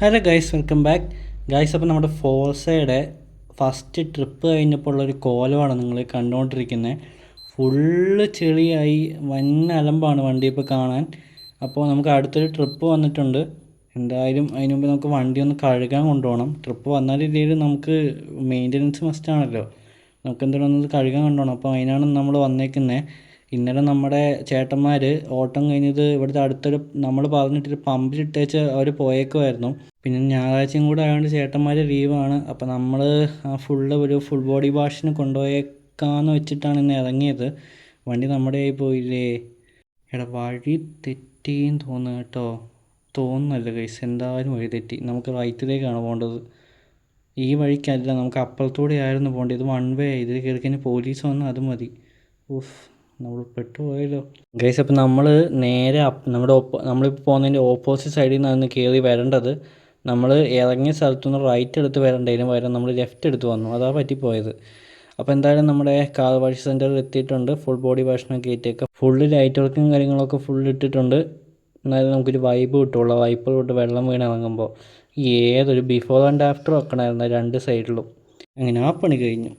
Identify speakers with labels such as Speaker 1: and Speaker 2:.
Speaker 1: Hello guys welcome back guys അപ്പോൾ നമ്മുടെ ഫോഴ്സയുടെ first trip കഴിഞ്ഞപ്പോൾ ഉള്ളൊരു കോലമാണ് നിങ്ങൾ കണ്ടുകൊണ്ടിരിക്കുന്നത് ഫുള്ള് ചെളിയായി വൻ അലമ്പാണ് വണ്ടി ഇപ്പോൾ കാണാൻ. അപ്പോൾ നമുക്ക് അടുത്തൊരു ട്രിപ്പ് വന്നിട്ടുണ്ട്. എന്തായാലും അതിന് മുമ്പ് നമുക്ക് വണ്ടി ഒന്ന് കഴുകാൻ കൊണ്ടുപോകണം. ട്രിപ്പ് വന്നാൽ രീതിയിൽ നമുക്ക് മെയിന്റനൻസ് മസ്റ്റാണല്ലോ നമുക്ക് എന്തായാലും ഒന്ന് കഴുകാൻ കൊണ്ടുപോകണം? അപ്പോൾ അതിനാണ് നമ്മൾ വന്നേക്കുന്നത് ഇന്നലെ നമ്മുടെ ചേട്ടന്മാർ ഓട്ടം കഴിഞ്ഞത് ഇവിടുത്തെ അടുത്തൊരു നമ്മൾ പറഞ്ഞിട്ടൊരു പമ്പിലിട്ടേച്ച് അവർ പോയേക്കുമായിരുന്നു പിന്നെ ഞായറാഴ്ചയും കൂടെ ആയതുകൊണ്ട് ചേട്ടന്മാർ ലീവാണ് അപ്പോൾ നമ്മൾ ഫുള്ള് ഒരു ഫുൾ ബോഡി വാഷിന് കൊണ്ടുപോയേക്കാന്ന് വെച്ചിട്ടാണ് ഇന്ന് ഇറങ്ങിയത്. വണ്ടി നമ്മുടെ ആയി പോയില്ലേ? എടാ വഴി തെറ്റിയെന്ന് തോന്നുന്നു കേട്ടോ. തോന്നുന്നല്ല കൈസ് എന്തായാലും വഴി തെറ്റി. നമുക്ക് റൈറ്റിലേക്കാണ് പോകേണ്ടത് ഈ വഴിക്കല്ല നമുക്ക് അപ്പുറത്തൂടെ ആയിരുന്നു പോകേണ്ടത് ഇത് വൺ വേ ഇതിൽ കയറി കഴിഞ്ഞാൽ പോലീസ് വന്നാൽ അത് മതി. ഉഫ്. നമ്മൾ പെട്ടുപോയല്ലോ ഗൈസ് അപ്പോൾ നമ്മൾ നേരെ നമ്മുടെ ഓപ്പോ നമ്മളിപ്പോൾ പോകുന്നതിന്റെ ഓപ്പോസിറ്റ് സൈഡിൽ നിന്നാണ് കയറി വരേണ്ടത്. നമ്മൾ ഇറങ്ങിയ സ്ഥലത്തുനിന്ന് റൈറ്റ് എടുത്ത് വരേണ്ടതിന് പകരം നമ്മൾ ലെഫ്റ്റ് എടുത്ത് വന്നു. അതാ പറ്റിപ്പോയത്. അപ്പോൾ എന്തായാലും നമ്മുടെ കാർ വാഷ് സെന്ററിൽ എത്തിയിട്ടുണ്ട്. ഫുൾ ബോഡി വാഷിനൊക്കെ കയറ്റിയൊക്കെ ഫുള്ള് ലൈറ്റ് വർക്കും കാര്യങ്ങളൊക്കെ ഫുൾ ഇട്ടിട്ടുണ്ട്. എന്നാലും നമുക്കൊരു വൈബ് കിട്ടുള്ളൂ വൈപ്പ് തൊട്ട് വെള്ളം വീണ് ഇറങ്ങുമ്പോൾ ഏതൊരു ബിഫോർ ആൻഡ് ആഫ്റ്റർ വെക്കണമായിരുന്നു രണ്ട് സൈഡിലും അങ്ങനെ ആ പണി കഴിഞ്ഞു.